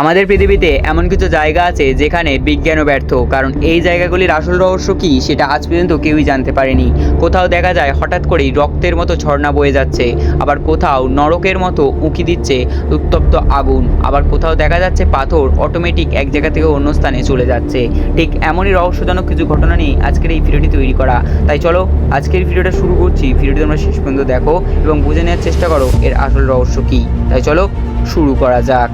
আমাদের পৃথিবীতে এমন কিছু জায়গা আছে যেখানে বিজ্ঞানও ব্যর্থ, কারণ এই জায়গাগুলির আসল রহস্য কী সেটা আজ পর্যন্ত কেউই জানতে পারেনি। কোথাও দেখা যায় হঠাৎ করেই রক্তের মতো ঝর্ণা বয়ে যাচ্ছে, আবার কোথাও নরকের মতো উঁকি দিচ্ছে উত্তপ্ত আগুন, আবার কোথাও দেখা যাচ্ছে পাথর অটোমেটিক এক জায়গা থেকে অন্য স্থানে চলে যাচ্ছে। ঠিক এমনই রহস্যজনক কিছু ঘটনা নিয়ে আজকের এই ভিডিওটি তৈরি করা। তাই চলো আজকের ভিডিওটা শুরু করছি, ভিডিওটি তোমরা শেষ পর্যন্ত দেখো এবং বুঝে নেওয়ার চেষ্টা করো এর আসল রহস্য কী। তাই চলো শুরু করা যাক।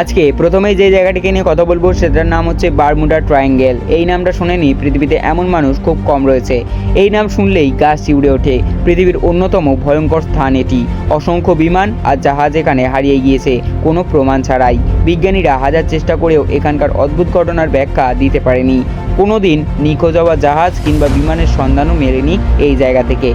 আজকে প্রথমেই যে জায়গাটিকে নিয়ে কথা বলব, সেটার নাম হচ্ছে বারমুডা ট্রায়াঙ্গেল। এই নামটা শুনেনি পৃথিবীতে এমন মানুষ খুব কম রয়েছে। এই নাম শুনলেই গাছ চিউড়ে ওঠে। পৃথিবীর অন্যতম ভয়ঙ্কর স্থান এটি। অসংখ্য বিমান আর জাহাজ এখানে হারিয়ে গিয়েছে, কোনো প্রমাণ ছাড়াই। বিজ্ঞানীরা হাজার চেষ্টা করেও এখানকার অদ্ভুত ঘটনার ব্যাখ্যা দিতে পারেনি। কোনো দিন নিখোঁজ হওয়া জাহাজ কিংবা বিমানের সন্ধানও মেলেনি এই জায়গা থেকে।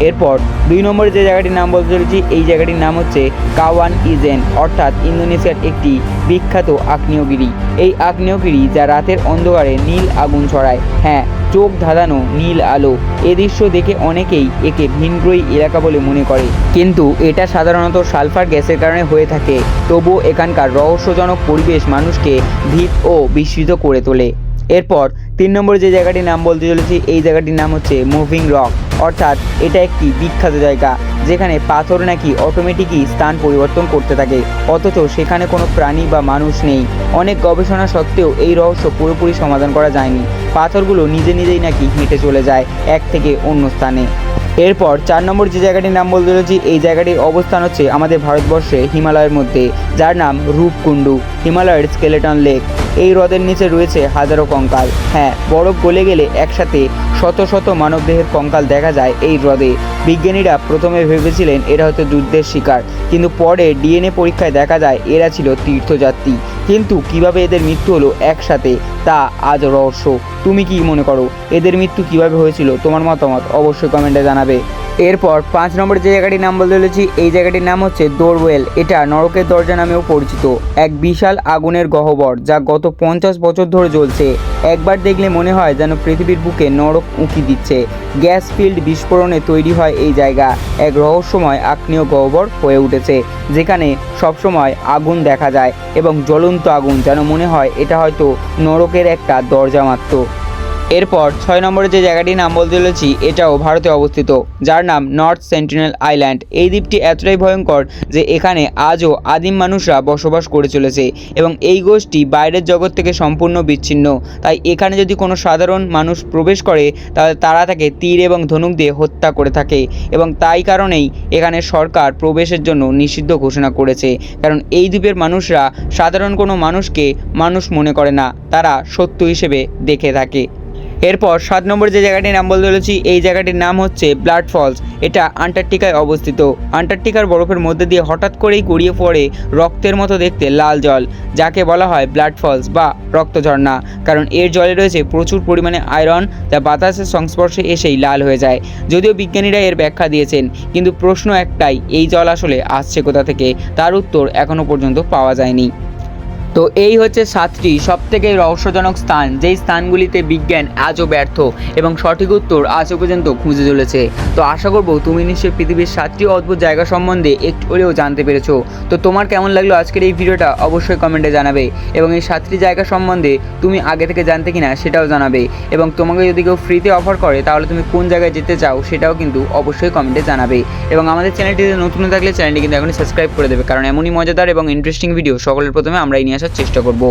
এরপর দুই নম্বরে যে জায়গাটির নাম বলতে চলেছি, এই জায়গাটির নাম হচ্ছে কাওয়ান ইজেন, অর্থাৎ ইন্দোনেশিয়ার একটি বিখ্যাত আগ্নেয়গিরি। এই আগ্নেয়গিরি যা রাতের অন্ধকারে নীল আগুন ছড়ায়। হ্যাঁ চোখ ধাঁধানো নীল আলো। এ দৃশ্য দেখে অনেকেই একে ভিনগ্রহী এলাকা বলে মনে করে। কিন্তু এটা সাধারণত সালফার গ্যাসের কারণে হয়ে থাকে। তবুও এখানকার রহস্যজনক পরিবেশ মানুষকে ভীত ও বিস্মিত করে তোলে। এরপর তিন নম্বরে যে জায়গাটির নাম বলতে চলেছি, এই জায়গাটির নাম হচ্ছে মুভিং রক। অর্থাৎ এটা একটি বিখ্যাত জায়গা, যেখানে পাথর নাকি অটোমেটিকই স্থান পরিবর্তন করতে থাকে। অথচ সেখানে কোনো প্রাণী বা মানুষ নেই। অনেক গবেষণা সত্ত্বেও এই রহস্য পুরোপুরি সমাধান করা যায়নি। পাথরগুলো নিজে নিজেই নাকি হেঁটে চলে যায় এক থেকে অন্য স্থানে। এরপর চার নম্বর যে জায়গাটির নাম বলতে চলেছি, এই জায়গাটির অবস্থান হচ্ছে আমাদের ভারতবর্ষে হিমালয়ের মধ্যে, যার নাম রূপকুণ্ডু, হিমালয়ের স্কেলেটন লেক। এই হ্রদের নিচে রয়েছে হাজারো কঙ্কাল। হ্যাঁ বরফ গলে গেলে একসাথে শত শত মানবদেহের কঙ্কাল দেখা যায় এই হ্রদে। বিজ্ঞানীরা প্রথমে ভেবেছিলেন এরা হয়তো যুদ্ধের শিকার, কিন্তু পরে ডিএনএ পরীক্ষায় দেখা যায় এরা ছিল তীর্থযাত্রী। কিন্তু কীভাবে এদের মৃত্যু হলো একসাথে, তা আজ রহস্য। তুমি কি মনে করো, এদের মৃত্যু কীভাবে হয়েছিল? তোমার মতামত অবশ্যই কমেন্টে জানাবে। এরপর পাঁচ নম্বর যে জায়গাটির নাম বলতে চলেছি, এই জায়গাটির নাম হচ্ছে দোরওয়েল। এটা নরকের দরজা নামেও পরিচিত। এক বিশাল আগুনের গহ্বর যা গত পঞ্চাশ বছর ধরে জ্বলছে। একবার দেখলে মনে হয় যেন পৃথিবীর বুকে নরক উঁকি দিচ্ছে। গ্যাস ফিল্ড বিস্ফোরণে তৈরি হয় এই জায়গা। এক রহস্যময় আগ্নেয় গহ্বর হয়ে উঠেছে, যেখানে সবসময় আগুন দেখা যায় এবং জ্বলন্ত আগুন যেন মনে হয় এটা হয়তো নরকের একটা দরজা মাত্র। এরপর ছয় নম্বরে যে জায়গাটির নাম বলতে চলেছি, এটাও ভারতে অবস্থিত, যার নাম নর্থ সেন্টিনেল আইল্যান্ড। এই দ্বীপটি এতটাই ভয়ঙ্কর যে এখানে আজও আদিম মানুষরা বসবাস করে চলেছে এবং এই গোষ্ঠী বাইরের জগৎ থেকে সম্পূর্ণ বিচ্ছিন্ন। তাই এখানে যদি কোনো সাধারণ মানুষ প্রবেশ করে, তাহলে তারা তাকে তীর এবং ধনুক দিয়ে হত্যা করে থাকে এবং তাই কারণেই এখানে সরকার প্রবেশের জন্য নিষিদ্ধ ঘোষণা করেছে। কারণ এই দ্বীপের মানুষরা সাধারণ কোনো মানুষকে মানুষ মনে করে না, তারা সত্য হিসেবে দেখে থাকে। এরপর সাত নম্বর যে জায়গাটির নাম বলতে চলেছি, এই জায়গাটির নাম হচ্ছে ব্লাড ফলস। এটা আন্টার্কটিকায় অবস্থিত। আন্টার্কটিকার বরফের মধ্যে দিয়ে হঠাৎ করেই গড়িয়ে পড়ে রক্তের মতো দেখতে লাল জল, যাকে বলা হয় ব্লাড ফলস বা রক্ত ঝর্ণা কারণ এর জলে রয়েছে প্রচুর পরিমাণে আয়রন, যা বাতাসের সংস্পর্শে এসেই লাল হয়ে যায়। যদিও বিজ্ঞানীরা এর ব্যাখ্যা দিয়েছেন, কিন্তু প্রশ্ন একটাই, এই জল আসলে আসছে কোথা থেকে? তার উত্তর এখনও পর্যন্ত পাওয়া যায়নি। তো এই হচ্ছে সাতটি সবথেকে রহস্যজনক স্থান, যেই স্থানগুলিতে বিজ্ঞান আজও ব্যর্থ এবং সঠিক উত্তর আজও পর্যন্ত খুঁজে চলেছে। তো আশা করব তুমি নিশ্চয়ই পৃথিবীর সাতটি অদ্ভুত জায়গা সম্বন্ধে একটু হলেও জানতে পেরেছ। তো তোমার কেমন লাগল আজকের এই ভিডিওটা অবশ্যই কমেন্টে জানাবে এবং এই সাতটি জায়গা সম্বন্ধে তুমি আগে থেকে জানতে কিনা সেটাও জানাবে এবং তোমাকে যদি কেউ ফ্রিতে অফার করে তাহলে তুমি কোন জায়গায় যেতে চাও সেটাও কিন্তু অবশ্যই কমেন্টে জানাবে এবং আমাদের চ্যানেলটিতে নতুন থাকলে চ্যানেলটি কিন্তু এখনই সাবস্ক্রাইব করে দেবে কারণ এমনই মজাদার এবং ইন্টারেস্টিং ভিডিও সকলের প্রথমে আমরাই নিয়ে আসার চেষ্টা করব।